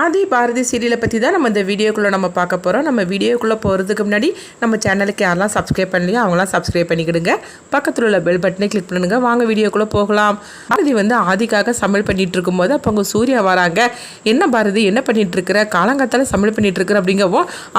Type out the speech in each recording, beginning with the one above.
ஆதி பாரதி சீரியலை பற்றி தான் நம்ம இந்த வீடியோக்குள்ளே நம்ம பார்க்க போகிறோம் நம்ம வீடியோக்குள்ளே போகிறதுக்கு முன்னாடி நம்ம சேனலுக்கு யாரெல்லாம் சப்ஸ்கிரைப் பண்ணலையோ அவங்களாம் சப்ஸ்கிரைப் பண்ணிக்கிடுங்க. பக்கத்தில் உள்ள பெல் பட்டனை கிளிக் பண்ணுங்க. வாங்க வீடியோக்குள்ளே போகலாம். பாரதி வந்து ஆதிக்காக சமையல் பண்ணிகிட்டு இருக்கும்போது அப்போ அவங்க சூர்யா வராங்க. என்ன பாரதி என்ன பண்ணிகிட்டு இருக்கிற? காலங்காத்தால சமையல் பண்ணிட்டு இருக்கிற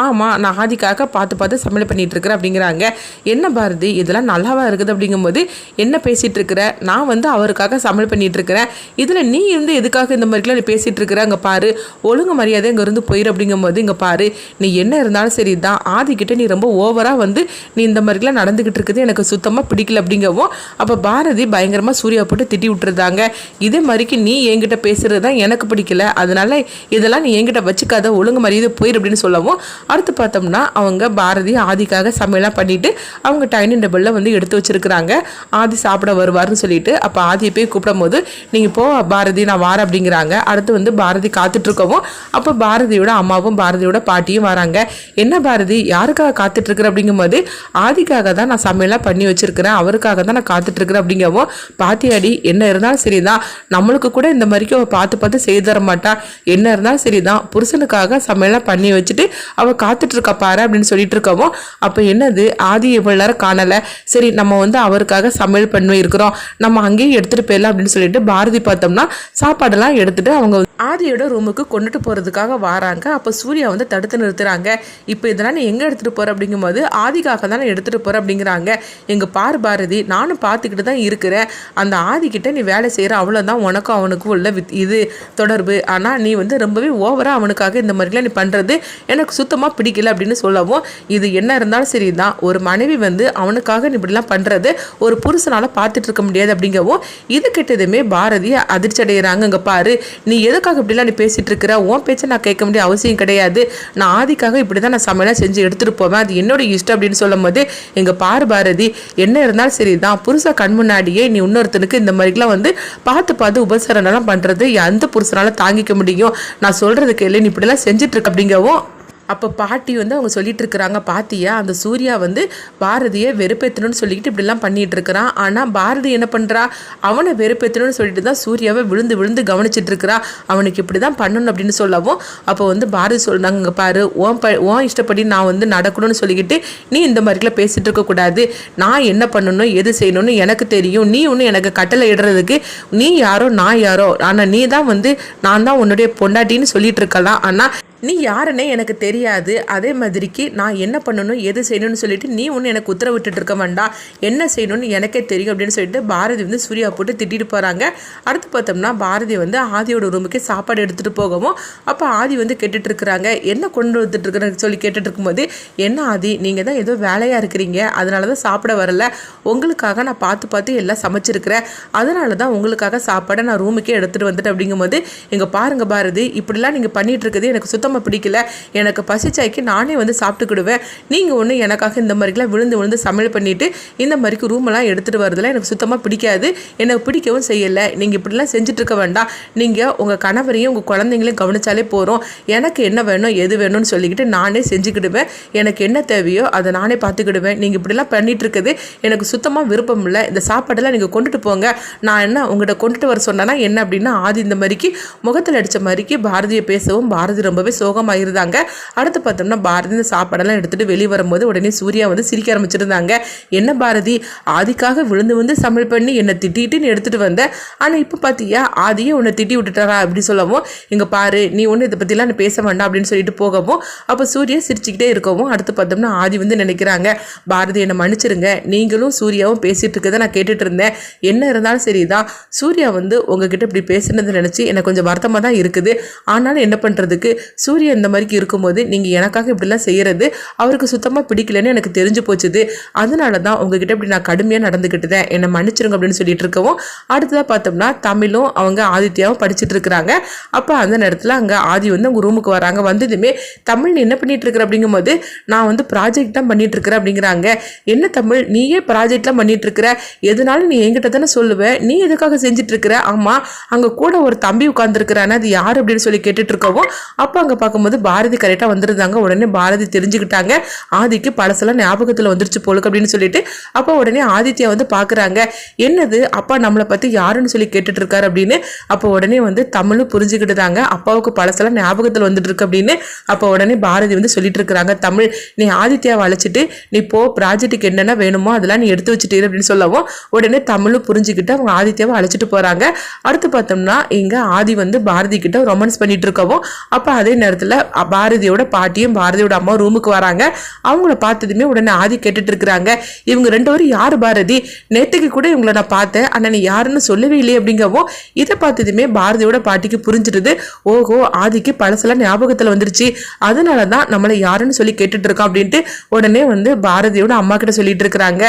ஆமாம் நான் ஆதிக்காக பார்த்து பார்த்து சமையல் பண்ணிகிட்டு இருக்கிறேன் அப்படிங்கிறாங்க. என்ன பாரதி இதெல்லாம் நல்லாவா இருக்குது அப்படிங்கும்போது என்ன பேசிகிட்டு இருக்கிற? நான் வந்து அவருக்காக சமையல் பண்ணிகிட்டு இருக்கிறேன். இதில் நீ இருந்து எதுக்காக இந்த மாதிரிலாம் பேசிகிட்டு இருக்கிற? அங்கே பாரு. ஒழுங்கு மரியாதை இங்கே இருந்து போயிரு அப்படிங்கும்போது இங்கே பாரு நீ என்ன இருந்தாலும் சரி தான் ஆதிக்கிட்ட நீ ரொம்ப ஓவராக வந்து நீ இந்த மாதிரிலாம் நடந்துக்கிட்டு இருக்குது எனக்கு சுத்தமாக பிடிக்கல அப்படிங்கவும் அப்போ பாரதி பயங்கரமாக சூர்யா போட்டு திட்டி விட்டுருந்தாங்க. இதே மாதிரிக்கு நீ என்கிட்ட பேசுறது தான் எனக்கு பிடிக்கல அதனால இதெல்லாம் நீ என்கிட்ட வச்சுக்காத ஒழுங்கு மரியாதை போயிரு அப்படின்னு சொல்லவும் அடுத்து பார்த்தோம்னா அவங்க பாரதி ஆதிக்காக சமையலாம் பண்ணிட்டு அவங்க டைனிங் டேபிளில் வந்து எடுத்து வச்சிருக்கிறாங்க. ஆதி சாப்பிட வருவார்னு சொல்லிட்டு அப்போ ஆதியை போய் கூப்பிடும் போது நீங்கள் போ பாரதி நான் வாரேன் அப்படிங்கிறாங்க. அடுத்து வந்து பாரதி காத்துட்ருக்கவும் இருக்கவும் அப்போ பாரதியோட அம்மாவும் பாரதியோட பாட்டியும் வராங்க. என்ன பாரதி யாருக்காக காத்துட்ருக்குற அப்படிங்கும்போது ஆதிக்காக தான் நான் சமையலாக பண்ணி வச்சுருக்கிறேன். அவருக்காக தான் நான் காத்துட்ருக்குறேன் அப்படிங்கவும் அப்படிங்கவும் அடி என்ன இருந்தாலும் சரிதான். நம்மளுக்கு கூட இந்த மாதிரிக்கு அவள் பார்த்து பார்த்து செய்து தர மாட்டா. என்ன இருந்தாலும் சரிதான். புருஷனுக்காக சமையலாக பண்ணி வச்சுட்டு அவள் காத்துட்ருக்கா பாரு அப்படின்னு சொல்லிட்டு இருக்கவும் அப்போ என்னது? ஆதி இவ்வளோ நேரம் காணலை. சரி நம்ம வந்து அவருக்காக சமையல் பண்ணி இருக்கிறோம். நம்ம அங்கேயும் எடுத்துகிட்டு போயிடலாம் அப்படின்னு சொல்லிட்டு பாரதி பார்த்தோம்னா சாப்பாடெல்லாம் எடுத்துகிட்டு அவங்க ஆதியோட ரூமுக்கு கொண்டுட்டு போகிறதுக்காக வராங்க. அப்போ சூர்யா வந்து தடுத்து நிறுத்துகிறாங்க இப்போ இதெல்லாம் நீ எங்கே எடுத்துகிட்டு போகிற அப்படிங்கும்போது ஆதிக்காக தான் எடுத்துகிட்டு போகிற அப்படிங்கிறாங்க. எங்கள் பார் பாரதி நானும் பார்த்துக்கிட்டு தான் இருக்கிறேன். அந்த ஆதிக்கிட்ட நீ வேலை செய்கிற அவ்வளோதான் உனக்கும் அவனுக்கும் உள்ள வித் இது தொடர்பு. ஆனால் நீ வந்து ரொம்பவே ஓவராக அவனுக்காக இந்த மாதிரிலாம் நீ பண்ணுறது எனக்கு சுத்தமாக பிடிக்கல அப்படின்னு சொல்லவும் இது என்ன இருந்தாலும் சரி தான் ஒரு மனைவி வந்து அவனுக்காக நீ இப்படிலாம் பண்ணுறது ஒரு புருஷனால் பார்த்துட்டு இருக்க முடியாது அப்படிங்கவும் இது கிட்டதுமே பாரதி அதிர்ச்சி அடைகிறாங்க இங்கே பாரு. நீ எதுக்காக இப்படிலாம் நீ பேசிகிட்டு இருக்க? இருக்கிற உன் பேச்சை நான் கேட்க வேண்டிய அவசியம் கிடையாது. நான் ஆதிக்காக இப்படி தான் நான் சமையலாக செஞ்சு எடுத்துகிட்டு போவேன். அது என்னோட இஷ்டம் அப்படின்னு சொல்லும் போது எங்கள் பாரு பாரதி என்ன இருந்தாலும் சரி தான் புருஷன் கண் முன்னாடியே நீ இன்னொருத்தனுக்கு இந்த மாதிரிலாம் வந்து பார்த்து பார்த்து உபசரணம்லாம் பண்ணுறது எந்த புருஷனால தாங்கிக்க முடியும்? நான் சொல்கிறதுக்கு இல்லை நீ இப்படிலாம் செஞ்சுட்டு இருக்க அப்படிங்கவும் அப்போ பாட்டி வந்து அவங்க சொல்லிட்டு இருக்கிறாங்க பாத்தியா அந்த சூர்யா வந்து பாரதியை வெறுப்பேற்றணும்னு சொல்லிக்கிட்டு இப்படிலாம் பண்ணிட்டு இருக்கிறான் ஆனால் பாரதி என்ன பண்ணுறா அவனை வெறுப்பேற்றணும்னு சொல்லிட்டு தான் சூர்யாவை விழுந்து விழுந்து கவனிச்சிட்டு இருக்கிறா அவனுக்கு இப்படி தான் பண்ணணும் அப்படின்னு சொல்லவும் அப்போ வந்து பாரதி சொல்றாங்க பாரு உன் ப ஓன் இஷ்டப்படி நான் வந்து நடக்கணும்னு சொல்லிக்கிட்டு நீ இந்த மாதிரிலாம் பேசிட்டு இருக்கக்கூடாது நான் என்ன பண்ணணும் எது செய்யணும்னு எனக்கு தெரியும். நீ ஒன்று எனக்கு கட்டளை இடுறதுக்கு நீ யாரோ நான் யாரோ. ஆனால் நீ தான் வந்து நான் தான் உன்னுடைய பொண்டாட்டின்னு சொல்லிட்டு இருக்கலாம் ஆனால் நீ யாருன்னே எனக்கு தெரியாது. அதே மாதிரிக்கு நான் என்ன பண்ணணும் எது செய்யணும்னு சொல்லிட்டு நீ ஒன்று எனக்கு உத்தரவிட்டுட்டு இருக்க வேண்டாம். என்ன செய்யணும்னு எனக்கே தெரியும் அப்படின்னு சொல்லிட்டு பாரதி வந்து சூர்யா போட்டு திட்டிட்டு போகிறாங்க அடுத்து பார்த்தோம்னா பாரதி வந்து ஆதியோட ரூமுக்கு சாப்பாடு எடுத்துகிட்டு போகவும் அப்போ ஆதி வந்து கேட்டுட்டு இருக்கிறாங்க. என்ன கொண்டு வந்துட்டு இருக்கிறேன்னு சொல்லி கேட்டுட்டு இருக்கும்போது என்ன ஆதி நீங்கள் தான் ஏதோ வேலையாக இருக்கிறீங்க. அதனால தான் சாப்பிட வரல. உங்களுக்காக நான் பார்த்து பார்த்து எல்லாம் சமைச்சிருக்கிறேன். அதனால தான் உங்களுக்காக சாப்பாடை நான் ரூமுக்கே எடுத்துகிட்டு வந்துட்டேன் அப்படிங்கும்போது எங்கள் பாருங்க பாரதி இப்படிலாம் நீங்கள் பண்ணிட்டு இருக்கிறது எனக்கு சுத்தமாக பிடிக்கல. எனக்கு பசிச்சாய்க்கு நானே வந்து சாப்பிட்டுக்கிடுவேன். நீங்கள் ஒன்று எனக்காக இந்த மாதிரிலாம் விழுந்து விழுந்து சமையல் பண்ணிவிட்டு இந்த மாதிரிக்கு ரூமெல்லாம் எடுத்துகிட்டு வரதில் எனக்கு சுத்தமாக பிடிக்காது. எனக்கு பிடிக்கவும் செய்யலை. நீங்கள் இப்படிலாம் செஞ்சுட்டு இருக்க வேண்டாம். நீங்கள் உங்கள் கணவரையும் உங்கள் குழந்தைங்களையும் கவனிச்சாலே போகிறோம் எனக்கு என்ன வேணும் எது வேணும்னு சொல்லிக்கிட்டு நானே செஞ்சுக்கிடுவேன். எனக்கு என்ன தேவையோ அதை நானே பார்த்துக்கிடுவேன். நீங்கள் இப்படிலாம் பண்ணிகிட்டு இருக்குது எனக்கு சுத்தமாக விருப்பம் இல்லை. இந்த சாப்பாடெல்லாம் நீங்கள் கொண்டுட்டு போங்க. நான் என்ன உங்கள்கிட்ட கொண்டுட்டு வர சொன்னேன்னா என்ன அப்படின்னா ஆதி இந்த மாதிரிக்கு முகத்தில் அடித்த மாதிரிக்கு பாரதியை பேசவும் பாரதி ரொம்பவே சோகமாக இருந்தாங்க அடுத்து பார்த்தோம்னா பாரதி இந்த சாப்பாடெல்லாம் எடுத்துகிட்டு வெளியே வரும்போது உடனே சூர்யா வந்து சிரிக்க ஆரம்பிச்சிருந்தாங்க. என்ன பாரதி ஆதிக்காக விழுந்து வந்து சமையல் பண்ணி என்னை திட்டிட்டு நீ எடுத்துகிட்டு வந்த? ஆனால் இப்போ பார்த்தியா ஆதியே உன்னை திட்டி விட்டுட்டாரா? அப்படி சொல்லவும் இங்கே பாரு நீ ஒன்று இதை பற்றிலாம் நான் பேச வேண்டாம் அப்படின்னு சொல்லிட்டு போகவும் அப்போ சூர்யா சிரிச்சுக்கிட்டே இருக்கவும் அடுத்து பார்த்தோம்னா ஆதி வந்து நினைக்கிறாங்க பாரதி என்னை மன்னிச்சிருங்க. நீங்களும் சூர்யாவும் பேசிகிட்டு இருக்கதை நான் கேட்டுட்டு இருந்தேன். என்ன இருந்தாலும் சரிதான். சூர்யா வந்து உங்ககிட்ட இப்படி பேசுனது நினச்சி எனக்கு கொஞ்சம் வருத்தமாக தான் இருக்குது. ஆனாலும் என்ன பண்ணுறதுக்கு சூர்யா இந்த மாதிரிக்கு இருக்கும்போது நீங்கள் எனக்காக இப்படிலாம் செய்கிறது அவருக்கு சுத்தமாக பிடிக்கலன்னு எனக்கு தெரிஞ்சு போச்சுது. அதனால தான் உங்ககிட்ட இப்படி நான் கடுமையாக நடந்துக்கிட்டுதேன் என்னை மன்னிச்சிருங்க அப்படின்னு சொல்லிட்டு இருக்கவும் அடுத்ததாக பார்த்தோம்னா தமிழும் அவங்க ஆதித்யாவும் படிச்சுட்டு இருக்கிறாங்க. அப்போ அந்த நேரத்தில் அங்கே ஆதி வந்து அவங்க ரூமுக்கு வராங்க. வந்ததுமே தமிழ் நீ என்ன பண்ணிட்டு இருக்கிற அப்படிங்கும்போது நான் வந்து ப்ராஜெக்ட் தான் பண்ணிட்டு இருக்கிறேன் அப்படிங்கிறாங்க. என்ன தமிழ்? நீயே ப்ராஜெக்ட்லாம் பண்ணிட்டு இருக்கிற எதுனாலும் நீ என்கிட்ட தானே சொல்லுவேன் நீ எதுக்காக செஞ்சுட்டு இருக்கிற? ஆமாம் அங்கே கூட ஒரு தம்பி உட்காந்துருக்கிறானே அது யார் அப்படின்னு சொல்லி கேட்டுட்டு இருக்கவும் அப்போ அங்கே பார்க்கும்போது பாரதி கரெக்டாக வந்திருந்தாங்க. உடனே பாரதி தெரிஞ்சுக்கிட்டாங்க. ஆதிக்கு பழசெல்லாம் ஞாபகத்தில் வந்துருச்சு போலுக்கு அப்படின்னு சொல்லிட்டு. அப்போ உடனே ஆதித்யா வந்து பார்க்குறாங்க என்னது? அப்பா நம்மளை பற்றி யாருன்னு சொல்லி கேட்டுட்டு இருக்காரு அப்படின்னு. அப்போ உடனே வந்து தமிழும் புரிஞ்சுக்கிட்டுதாங்க அப்பாவுக்கு பழசெல்லாம் ஞாபகத்தில் வந்துட்டு இருக்கு அப்படின்னு. அப்போ உடனே பாரதி வந்து சொல்லிட்டு இருக்கிறாங்க தமிழ் நீ ஆதித்யாவை அழைச்சிட்டு நீ போ. ப்ராஜெக்ட்டுக்கு என்னென்ன வேணுமோ அதெல்லாம் நீ எடுத்து வச்சுட்டு அப்படின்னு சொல்லவும் உடனே தமிழும் புரிஞ்சுக்கிட்டு அவங்க ஆதித்யாவை அழைச்சிட்டு போகிறாங்க அடுத்து பார்த்தோம்னா இங்கே ஆதி வந்து பாரதி கிட்ட ரொமான்ஸ் பண்ணிட்டு இருக்கவும் அப்போ அதே நேரத்தில் பாரதியோட பாட்டியும் பாரதியோட அம்மா ரூமுக்கு வராங்க. அவங்கள பார்த்ததுமே உடனே ஆதி கேட்டுட்டு இருக்கிறாங்க. இவங்க ரெண்டு பேரும் யாரு பாரதி? நேற்றுக்கு கூட இவங்கள நான் பார்த்தேன். ஆனால் நீ யாருன்னு சொல்லவே இல்லையே அப்படிங்கவும் இதை பார்த்ததுமே பாரதியோட பாட்டிக்கு புரிஞ்சிடுது. ஓஹோ ஆதிக்கு பழசெல்லாம் ஞாபகத்துல வந்துருச்சு. அதனால தான் நம்மளை யாருன்னு சொல்லி கேட்டுட்டு இருக்கோம் அப்படின்ட்டு உடனே வந்து பாரதியோட அம்மா கிட்ட சொல்லிட்டு இருக்கிறாங்க.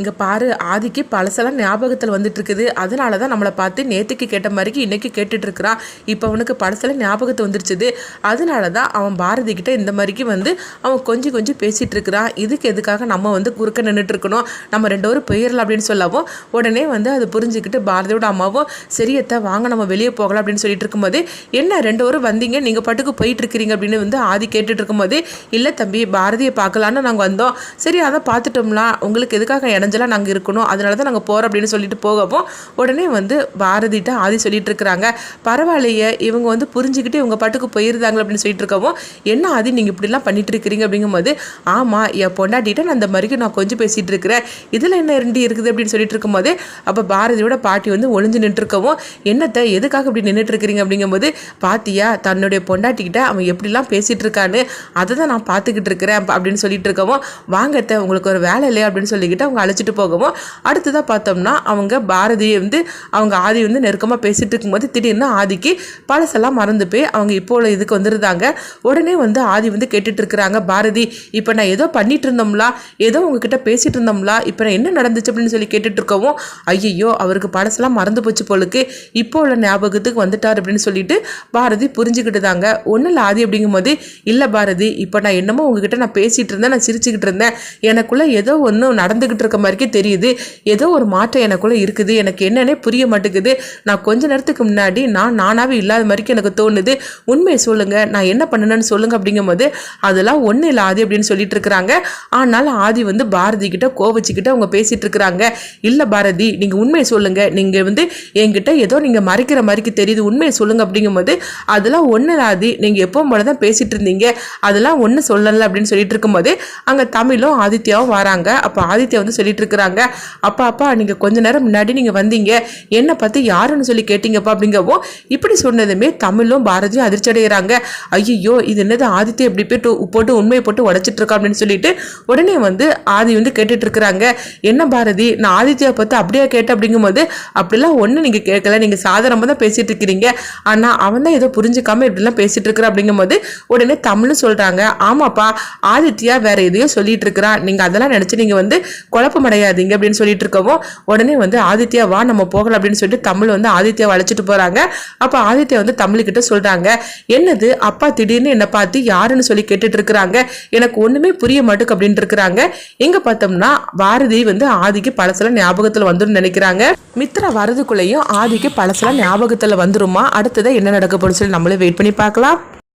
இங்கே பாரு ஆதிக்கு பழசெல்லாம் ஞாபகத்தில் வந்துட்டு இருக்குது அதனால தான் நம்மளை பார்த்து நேற்றுக்கு கேட்ட மாதிரிக்கு இன்றைக்கி கேட்டுட்ருக்கிறான் இப்போ அவனுக்கு பழசெல்லாம் ஞாபகத்தை வந்துருச்சுது. அதனால தான் அவன் பாரதி கிட்ட இந்த மாதிரிக்கு வந்து அவன் கொஞ்சம் கொஞ்சம் பேசிகிட்டு இருக்கிறான் இதுக்கு எதுக்காக நம்ம வந்து குறுக்க நின்றுட்டுருக்கணும் நம்ம ரெண்டு பேரும் போயிடலாம் அப்படின்னு சொல்லவும் உடனே வந்து அது புரிஞ்சுக்கிட்டு பாரதியோட அம்மாவும் சரியத்தை வாங்க நம்ம வெளியே போகலாம் அப்படின்னு சொல்லிட்டு இருக்கும்போது என்ன ரெண்டு பேரும் வந்தீங்க? நீங்கள் பாட்டுக்கு போயிட்டு இருக்கிறீங்க அப்படின்னு வந்து ஆதி கேட்டுட்டு இருக்கும்போது இல்லை தம்பி பாரதியை பார்க்கலான்னு நாங்கள் வந்தோம். சரி அதை பார்த்துட்டோம்னா உங்களுக்கு எதுக்காக அஞ்சலாக நாங்கள் இருக்கணும். அதனால தான் நாங்கள் போகிறோம் அப்படின்னு சொல்லிட்டு போகவும் உடனே வந்து பாரதிட்ட ஆதி சொல்லிட்டு இருக்கிறாங்க. பரவாயில்லையே இவங்க வந்து புரிஞ்சுக்கிட்டு இவங்க பாட்டுக்கு போயிருந்தாங்க அப்படின்னு சொல்லிட்டு இருக்கவும் என்ன ஆதி நீங்கள் இப்படிலாம் பண்ணிட்டு இருக்கிறீங்க அப்படிங்கும்போது ஆமாம் என் பொண்டாட்டிகிட்ட நான் அந்த மாதிரிக்கு நான் கொஞ்சம் பேசிகிட்டு இருக்கிறேன். இதில் என்ன ரெண்டு இருக்குது அப்படின்னு சொல்லிட்டு இருக்கும்போது அப்போ பாரதியோட பாட்டி வந்து ஒளிஞ்சு நின்றுருக்கவும் என்னத்தை எதுக்காக இப்படி நின்றுட்டு இருக்கிறீங்க அப்படிங்கும்போது பாத்தியா தன்னுடைய பொண்டாட்டிக்கிட்ட அவன் எப்படிலாம் பேசிகிட்டு இருக்கான்னு அதை தான் நான் பார்த்துக்கிட்டு இருக்கிறேன் அப்படின்னு சொல்லிட்டு இருக்கவும் வாங்கத்தை உங்களுக்கு ஒரு வேலை இல்லையா அப்படின்னு சொல்லிக்கிட்டு அவங்க அழைச்சி அழைச்சிட்டு போகவும் அடுத்ததாக பார்த்தோம்னா அவங்க பாரதியை வந்து அவங்க ஆதி வந்து நெருக்கமாக பேசிட்டு இருக்கும்போது திடீர்னு ஆதிக்கு பழசெல்லாம் மறந்து போய் அவங்க இப்போ உள்ள இதுக்கு வந்துருந்தாங்க. உடனே வந்து ஆதி வந்து கேட்டுட்டு இருக்கிறாங்க பாரதி இப்போ நான் ஏதோ பண்ணிட்டு இருந்தோம்லா? ஏதோ உங்ககிட்ட பேசிட்டு இருந்தோம்லா? இப்போ நான் என்ன நடந்துச்சு? அப்படின்னு சொல்லி கேட்டுட்டு இருக்கவும் ஐயையோ அவருக்கு பழசெல்லாம் மறந்து போச்சு போலுக்கு. இப்போ உள்ள ஞாபகத்துக்கு வந்துட்டார் அப்படின்னு சொல்லிட்டு பாரதி புரிஞ்சுக்கிட்டு தாங்க. ஒன்றும் இல்லை ஆதி அப்படிங்கும்போது இல்லை பாரதி இப்போ நான் என்னமோ உங்ககிட்ட நான் பேசிட்டு இருந்தேன் நான் சிரிச்சுக்கிட்டு இருந்தேன். எனக்குள்ள ஏதோ ஒன்று நடந்துகிட்டு இருக்க மாதிரிக்கே தெரியுது. ஏதோ ஒரு மாற்றம் எனக்குள்ளே இருக்குது. எனக்கு என்னன்னே புரிய மாட்டேங்குது. நான் கொஞ்ச நேரத்துக்கு முன்னாடி நான் நானாவே இல்லாத மாதிரிக்கு எனக்கு தோணுது. உண்மையை சொல்லுங்க. நான் என்ன பண்ணணும்னு சொல்லுங்க அப்படிங்கும்போது அதெல்லாம் ஒன்றும் இல்லை ஆதி அப்படின்னு சொல்லிட்டு இருக்கிறாங்க. ஆனாலும் ஆதி வந்து பாரதி கிட்ட கோவச்சிக்கிட்ட அவங்க பேசிட்டு இருக்கிறாங்க. இல்லை பாரதி நீங்கள் உண்மையை சொல்லுங்க. நீங்கள் வந்து என்கிட்ட ஏதோ நீங்கள் மறைக்கிற மாதிரிக்கு தெரியுது. உண்மையை சொல்லுங்க அப்படிங்கும்போது அதெல்லாம் ஒன்றும் ஆதி. நீங்கள் எப்போ போல தான் பேசிட்டு இருந்தீங்க. அதெல்லாம் ஒன்றும் சொல்லலை அப்படின்னு சொல்லிட்டு இருக்கும்போது அங்கே தமிழும் ஆதித்யாவும் வராங்க. அப்போ ஆதித்யா வந்து சொல்லிட்டு இருக்கிறாங்க அப்பா அப்பா நீங்கள் கொஞ்ச நேரம் முன்னாடி நீங்கள் வந்தீங்க. என்னை பார்த்து யாருன்னு சொல்லி கேட்டீங்கப்பா அப்படிங்கவும் இப்படி சொன்னதுமே தமிழும் பாரதியும் அதிர்ச்சி அடைகிறாங்க ஐயோ இது என்னது? ஆதித்யா இப்படி போயிட்டு போட்டு உண்மையை போட்டு உடைச்சிட்டு இருக்கா அப்படின்னு சொல்லிட்டு உடனே வந்து ஆதி வந்து கேட்டுட்டு இருக்கிறாங்க என்ன பாரதி நான் ஆதித்யா பார்த்து அப்படியே கேட்டேன் அப்படிங்கும்போது அப்படிலாம் ஒன்றும் நீங்கள் கேட்கல. நீங்கள் சாதாரணமாக தான் பேசிட்டு இருக்கிறீங்க ஆனால் அவன் தான் ஏதோ புரிஞ்சுக்காம இப்படிலாம் பேசிட்டு இருக்கிற அப்படிங்கும்போது உடனே தமிழும் சொல்கிறாங்க ஆமாப்பா ஆதித்யா வேற எதையோ சொல்லிட்டு இருக்கிறான் நீங்கள் அதெல்லாம் நினச்சி நீங்கள் வந்து குழப்ப அடையாதீங்க அப்படின்னு சொல்லிட்டு இருக்கவும் உடனே வந்து ஆதித்யா வா நம்ம போகலாம் அப்படின்னு சொல்லிட்டு தமிழ் வந்து ஆதித்யாவை அழைச்சிட்டு போகிறாங்க அப்போ ஆதித்யா வந்து தமிழ்கிட்ட சொல்கிறாங்க என்னது அப்பா திடீர்னு என்னை பார்த்து யாருன்னு சொல்லி கேட்டுட்டு இருக்கிறாங்க? எனக்கு ஒன்றுமே புரிய மாட்டுக்கு அப்படின்ட்டு இருக்கிறாங்க. எங்கே பார்த்தோம்னா பாரதி வந்து ஆதிக்கு பழசெல்லாம் ஞாபகத்தில் வந்துடும் நினைக்கிறாங்க. மித்ரா வரதுக்குள்ளேயும் ஆதிக்கு பழசெல்லாம் ஞாபகத்தில் வந்துருமா? அடுத்ததை என்ன நடக்க போகுதுன்னு சொல்லி நம்மளே வெயிட் பண்ணி பார்க்கலாம்.